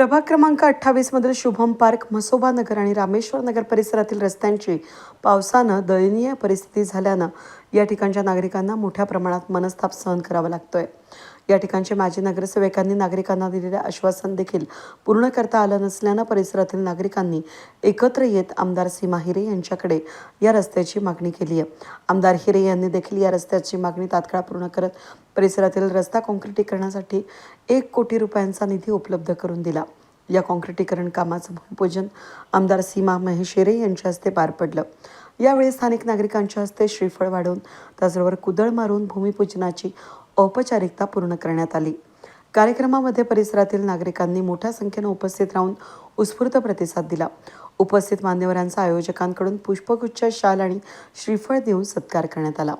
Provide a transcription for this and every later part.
प्रभाग क्रमांक अठ्ठावीसमधील शुभम पार्क म्हसोबा नगर आणि रामेश्वर नगर परिसरातील रस्त्यांची पावसानं दयनीय परिस्थिती झाल्यानं या ठिकाणच्या नागरिकांना मोठ्या प्रमाणात मनस्ताप सहन करावा लागतोय. या ठिकाणचे माजी नगरसेवकांनी नागरिकांना दिलेले आश्वासन देखील पूर्ण करता आलं नसल्यानं परिसरातील नागरिकांनी एकत्र येत आमदार सीमा हिरे यांच्याकडे या रस्त्याची मागणी केली आहे. आमदार हिरे यांनी देखील या रस्त्याची मागणी तात्काळ पूर्ण करत परिसरातील रस्ता काँक्रिटीकरणासाठी एक कोटी रुपयांचा निधी उपलब्ध करून दिला. या काँक्रिटीकरण कामाचं भूमिपूजन आमदार सीमा महेशेरे यांच्या हस्ते पार पडलं. यावेळी स्थानिक नागरिकांच्या हस्ते श्रीफळ वाढवून त्याचबरोबर कुदळ मारून भूमिपूजनाची औपचारिकता पूर्ण करण्यात आली. कार्यक्रमामध्ये परिसरातील नागरिकांनी मोठ्या संख्येनं उपस्थित राहून उत्स्फूर्त प्रतिसाद दिला. उपस्थित मान्यवरांचा आयोजकांकडून पुष्पगुच्छ शाल आणि श्रीफळ देऊन सत्कार करण्यात आला.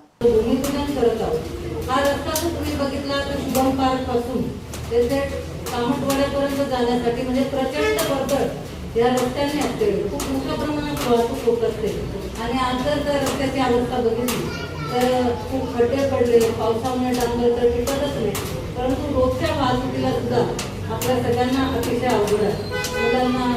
जाण्यासाठी म्हणजे प्रचंड वर्दळ या रस्त्याने असते खूप मोठ्या प्रमाणात वाहतूक होत असते. आणि आज जर त्या रस्त्याची अवस्था बघितली तर खूप खड्डे पडले पावसामुळे डांबर तर टिकतच नाही. परंतु रोजच्या वाहतुकीला सुद्धा आपल्या सगळ्यांना अतिशय अवघड आहे. मुलांना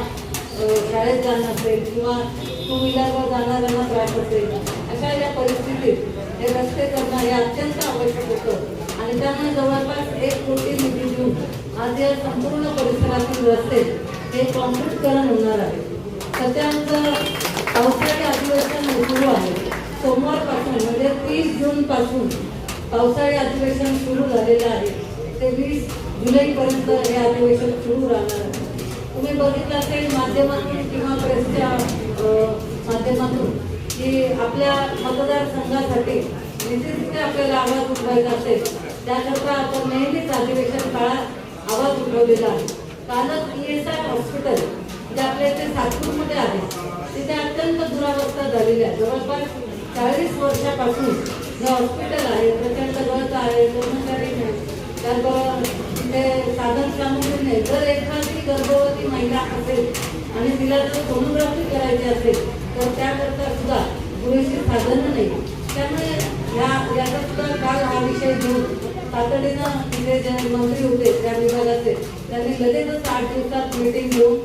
शाळेत जाणं असेल किंवा टू व्हीलरवर जाणाऱ्यांना त्रास असेल अशा या परिस्थितीत हे रस्ते करणं हे अत्यंत आवश्यक होतं. आणि त्यामुळे जवळपास एक कोटी निधी देऊन आज या संपूर्ण परिसरातील रस्ते हे कॉन्क्रीटकरण होणार आहे. सध्या आमचं पावसाळी अधिवेशन सुरू आहे. सोमवारपासून म्हणजे तीस जूनपासून पावसाळी अधिवेशन सुरू झालेलं आहे. ते वीस जुलैपर्यंत हे अधिवेशन सुरू राहणार आहे. तुम्ही बघितलं असेल माध्यमातून किंवा प्रेसच्या माध्यमातून की आपल्या मतदारसंघासाठी निश्चितरित्या आपल्याला आवाज उठवायचा असेल त्याकरता आपण नेहमीच अधिवेशन काळात आवाज उठवलेला आहे. कालच ई एस आय हॉस्पिटल जे आपल्या इथे सातपूरमध्ये आहे तिथे अत्यंत दुरावस्था झालेली आहे. जवळपास चाळीस वर्षापासून जे हॉस्पिटल आहे प्रचंड गळत आहे कर्मचारी नाही. त्याचबरोबर तिथे साधन सामग्री नाही. जर एखादी गर्भवती महिला असेल आणि तिला जर सोनोग्राफी करायची असेल तर त्याकरता सुद्धा पुरेशी साधनं नाही. त्यामुळे ह्या याचा सुद्धा काल हा विषय घेऊन तातडीनं तिथे जे मंत्री होते त्या विभागाचे त्यांनी लगेचच आठ दिवसात मीटिंग घेऊन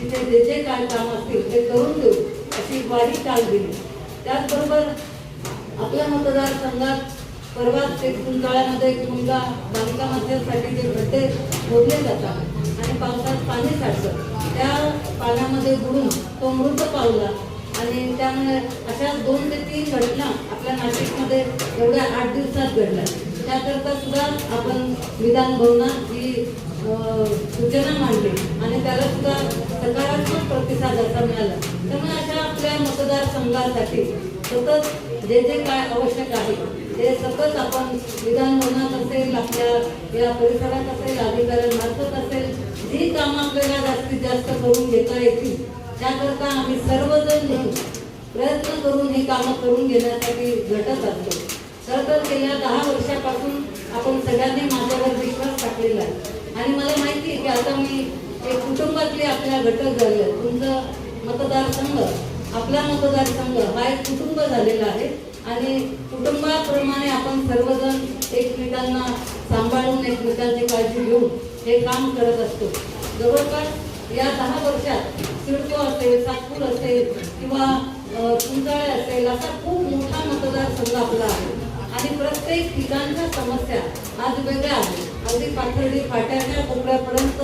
तिथे जे जे काय काम असतील ते करून देऊ अशी ग्वाही काल दिली. त्याचबरोबर आपल्या मतदारसंघात परवाच एक काळामध्ये एक मुलगा बांधकामासाठी जे खड्डे खोदले जातात. आणि पावसात पाणी साठतं. त्या पाण्यामध्ये बुडून तो मृत पावला. आणि त्यामुळे अशा दोन ते तीन घटना आपल्या नाशिकमध्ये एवढ्या आठ दिवसात घडल्या. त्याकरता सुद्धा आपण विधान भवनात ही सूचना मांडली आणि त्याला सुद्धा सकारात्मक प्रतिसाद असा मिळाला. त्यामुळे अशा आपल्या मतदारसंघासाठी सतत जे जे काय आवश्यक आहे ते सतत आपण विधानभवनात असेल आपल्या या परिसरात असेल अधिकाऱ्यांमार्फत असेल जी कामं आपल्याला जास्तीत जास्त करून घेता येतील त्याकरता आम्ही सर्वजण मिळून प्रयत्न करून ही कामं करून घेण्यासाठी झटत असतो. खरं तर गेल्या दहा वर्षापासून आपण सगळ्यांनी माझ्यावर विश्वास टाकलेला आहे. आणि मला माहिती आहे की आता मी एक कुटुंबातले आपल्या घटक झाले आहेत. तुमचं मतदारसंघ आपला मतदारसंघ हा एक कुटुंब झालेला आहे. आणि कुटुंबाप्रमाणे आपण सर्वजण एकमेकांना सांभाळून एकमेकांची काळजी घेऊन हे काम करत असतो. जवळपास या दहा वर्षात सिडको असेल सातपूर असेल किंवा कुंजाळे असेल असा खूप मोठा मतदारसंघ आपला आहे. आणि प्रत्येक ठिकाणच्या समस्या आज वेगळ्या आहेत. अगदी पाथर्डी फाट्याच्या कोपऱ्यापर्यंत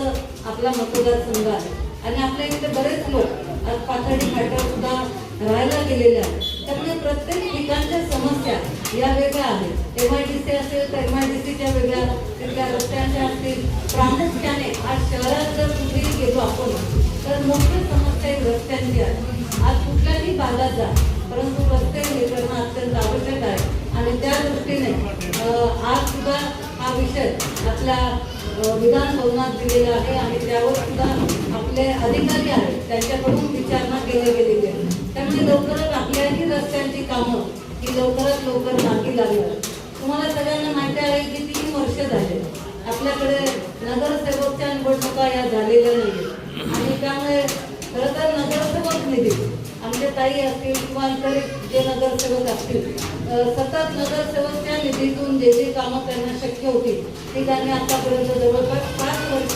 आपला मतदारसंघ आहे. आणि आपल्या इथे बरेच लोक आज पाथर्डी फाट्यावर सुद्धा राहायला गेलेले आहेत. त्यामुळे प्रत्येक ठिकाणच्या समस्या या वेगळ्या आहेत. एम आय डी सी असेल तर एम आय डी सीच्या वेगळ्या तिथल्या रस्त्यांच्या असतील. प्रामुख्याने आज शहरात जर कुठेही गेलो आपण तर मोठी समस्या ही रस्त्यांची आहे. आज कुठल्याही भागात जा परंतु रस्ते निर्माण अत्यंत आवश्यक आहे. आणि त्या दृष्टीने आज सुद्धा विषय आपल्या विधान भवनात दिलेला आहे आणि त्यावर सुद्धा आपले अधिकारी आहेत त्यांच्याकडून विचारणा केली गेलेली आहे. त्यामुळे लवकरच आपल्याही रस्त्यांची कामं ही लवकरात लवकर मागी लागणार. तुम्हाला सगळ्यांना माहिती आहे की तीन वर्ष झाले. आपल्याकडे नगरसेवकच्या निवडणुका या झालेल्या नाही आणि त्यामुळे खरं तर नगरसेवक निधी आमचे ताई असतील किंवा इतर जे नगरसेवक असतील. सतत नगरसेवकच्या निधीतून जे जे कामं करणं शक्य होती ती त्यांनी आतापर्यंत जवळपास पाच वर्ष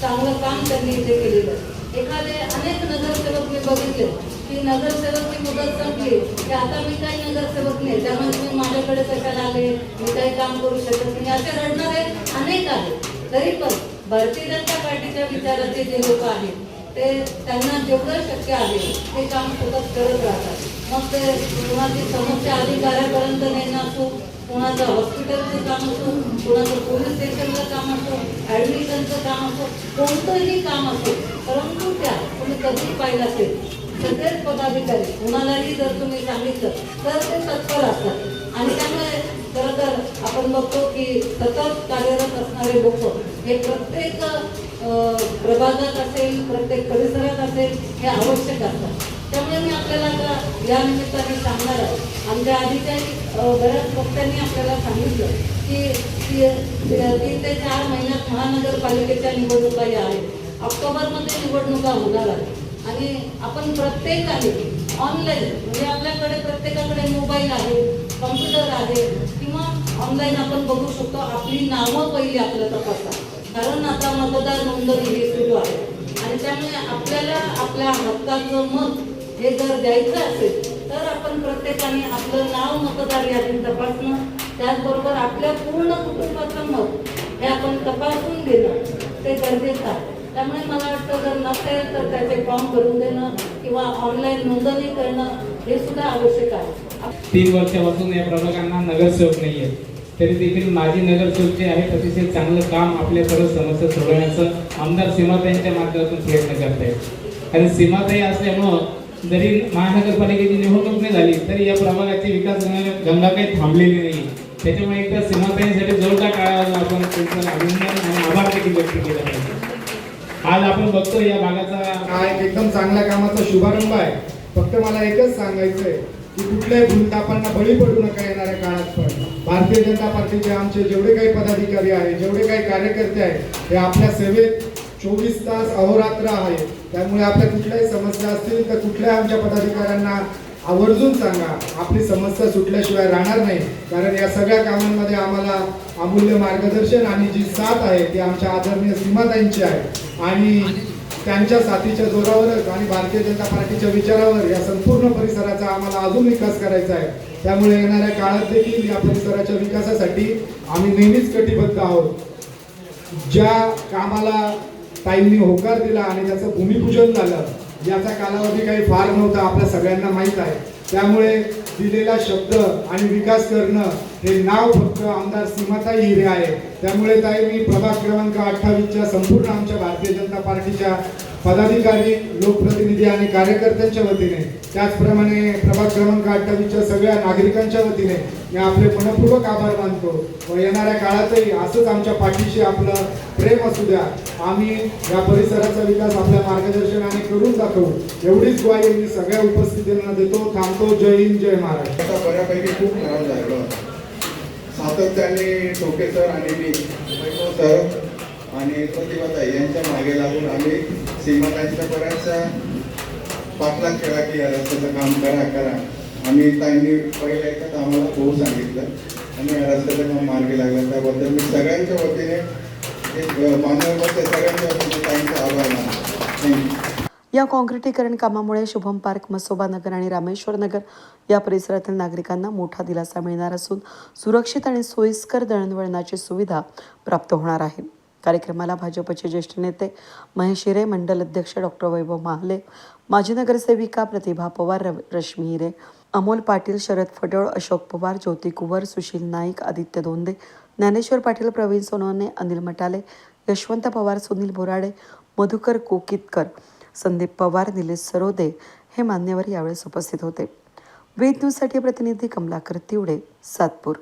चांगलं काम त्यांनी इथे केलेलं एखादे अनेक नगरसेवक मी बघितले की नगरसेवकची मुदत संपली की आता मी काही नगरसेवक नाही त्यामुळे तुम्ही माझ्याकडे कशाला आले मी काही काम करू शकत नाही असे रडणारे अनेक आहेत. तरी पण भारतीय जनता पार्टीच्या विचाराचे जे लोक आहेत ते त्यांना जेवढं शक्य आहे ते काम सतत करत राहतात. मग ते कोणाची समस्या अधिकाऱ्यापर्यंत नेणं असो कोणाचं हॉस्पिटलचं काम असो कुणाचं पोलीस स्टेशनचं काम असो ॲडमिशनचं काम असो कोणतंही काम असो परंतु त्या तुम्ही कधी पाहिलं असेल. सगळेच पदाधिकारी कुणालाही जर तुम्ही सांगितलं तर ते तत्पर असतात. आणि त्यामुळे खरं तर आपण बघतो की सतत कार्यरत असणारे लोक हे प्रत्येक प्रभागात असेल प्रत्येक परिसरात असेल हे आवश्यक असतात त्यामुळे मी आपल्याला आता या निमित्ताने सांगणार आहे. आमच्या आधीच्याही बऱ्याच वक्त्यांनी आपल्याला सांगितलं की तीन ते चार महिन्यात महानगरपालिकेच्या निवडणुका या आहेत. ऑक्टोबरमध्ये निवडणुका होणार आहेत. आणि आपण प्रत्येकाने ऑनलाईन म्हणजे आपल्याकडे प्रत्येकाकडे मोबाईल आहे कम्प्युटर आहे किंवा ऑनलाईन आपण बघू शकतो. आपली नावं पहिली आपल्या तपासा कारण आता मतदार नोंदणी हे सुरू आहे. आणि त्यामुळे आपल्याला आपल्या हक्काचं मत हे जर द्यायचं असेल तर आपण प्रत्येकाने आपलं नाव मतदार यादीत तपासणं त्याचबरोबर आपल्या पूर्ण कुटुंबाचं मत हे आपण तपासून घेणं ते गरजेचं आहे. त्यामुळे मला वाटतं जर नसेल तर त्याचे फॉर्म भरून देणं किंवा ऑनलाईन नोंदणी करणं हे सुद्धा आवश्यक आहे. तीन वर्षापासून या प्रभागांना नगरसेवक नाही आहे तरी देखील माजी नगरसेवक जे आहेत अतिशय चांगलं काम आपल्या सर्व समस्या सोडवण्याचं आमदार सीमाताईंच्या माध्यमातून प्रयत्न करतायत. आणि सीमाताई असल्यामुळं जरी महानगरपालिकेची निवडणूक नाही झाली तरी या प्रभागाची विकास गंगा- काही थांबलेली नाही. त्याच्यामुळे एकदा सीमाताईंसाठी जोरदार काळाला आपण त्यांचं अभिनंदन आणि आभार देखील व्यक्त केला पाहिजे. आज आपण बघतो या भागाचा हा एक एकदम चांगल्या कामाचा शुभारंभ आहे. फक्त मला एकच सांगायचं आहे की कुठल्याही भूलतापांना बळी पडू नका येणाऱ्या काळात पण. भारतीय जनता पार्टीचे आमचे जेवढे काही पदाधिकारी आहेत जेवढे काही कार्यकर्ते आहेत हे आपल्या सेवेत चोवीस तास अहोरात्र आहे त्यामुळे आपल्या कुठल्याही समस्या असतील तर कुठल्याही आमच्या पदाधिकाऱ्यांना आवर्जून सांगा. आपली समस्या सुटल्याशिवाय राहणार नाही. कारण या सगळ्या कामांमध्ये आम्हाला अमूल्य मार्गदर्शन आणि जी साथ आहे ती आमच्या आदरणीय सीमाताईंची आहे. आणि त्यांच्या साथीच्या जोरावरच आणि भारतीय जनता पार्टीच्या विचारावर या संपूर्ण परिसराचा आम्हाला अजून विकास करायचा आहे. त्यामुळे येणाऱ्या काळात देखील या परिसराच्या विकासासाठी आम्ही नेहमीच कटिबद्ध आहोत. ज्या कामाला ताईंनी होकार दिला आणि त्याचं भूमिपूजन झालं याचा कालावधी काही फार नव्हता आपल्या सगळ्यांना माहीत आहे. त्यामुळे दिलेला शब्द आणि विकास करणं हे नाव फक्त आमदार सीमाताई हिरे आहे. त्यामुळे ताई मी प्रभाग क्रमांक अठ्ठावीसच्या संपूर्ण आमच्या भारतीय जनता पार्टीच्या पदाधिकारी लोकप्रतिनिधी आणि कार्यकर्त्यांच्या वतीने त्याचप्रमाणे प्रभाग क्रमांक अठ्ठावीसच्या सगळ्या नागरिकांच्या वतीने मी आपले मनपूर्वक आभार मानतो व येणाऱ्या काळातही असंच आमच्या पाठीशी आपलं प्रेम असू द्या. आम्ही या परिसराचा विकास आपल्या मार्गदर्शनाने करून दाखवू. एवढीच ग्वाही मी सगळ्या उपस्थितींना देतो. थांबतो. जय हिंद जय महाराष्ट्र. बऱ्यापैकी खूप खराब झालं सातत्याने टोके सर आणि मी वैभव सर आणि प्रतिभाताई यांच्या मागे लागून आम्ही सीमाताईंच्या बऱ्याचशा पाठला खेळा की या रस्त्याचं काम करा करा. आम्ही ताईंनी पहिल्या एकदा आम्हाला खूप सांगितलं आणि या रस्त्याचं काम मार्गी लागलं. त्याबद्दल मी सगळ्यांच्या वतीने एक सगळ्यांच्या वतीने ताईंचा आभार मानतो. थँक्यू या काँक्रिटीकरण कामामुळे शुभम पार्क मसोबा नगर आणि रामेश्वर नगर या परिसरातील नागरिकांना मोठा दिलासा मिळणार असून सुरक्षित आणि सोयीस्कर दळणवळणाची सुविधा प्राप्त होणार आहे. कार्यक्रमाला भाजपचे ज्येष्ठ नेते महेश हिरे मंडल अध्यक्ष डॉक्टर वैभव महाले माजी नगरसेविका प्रतिभा पवार रश्मी हिरे अमोल पाटील शरद फटोळ अशोक पवार ज्योती कुवर सुशील नाईक आदित्य दोंदे ज्ञानेश्वर पाटील प्रवीण सोनवणे अनिल मटाले यशवंत पवार सुनील बोराडे मधुकर कोकितकर संदीप पवार निलेश सरोदे हे मान्यवर यावेळेस उपस्थित होते. वेद न्यूजसाठी प्रतिनिधी कमलाकर तिवडे सातपूर.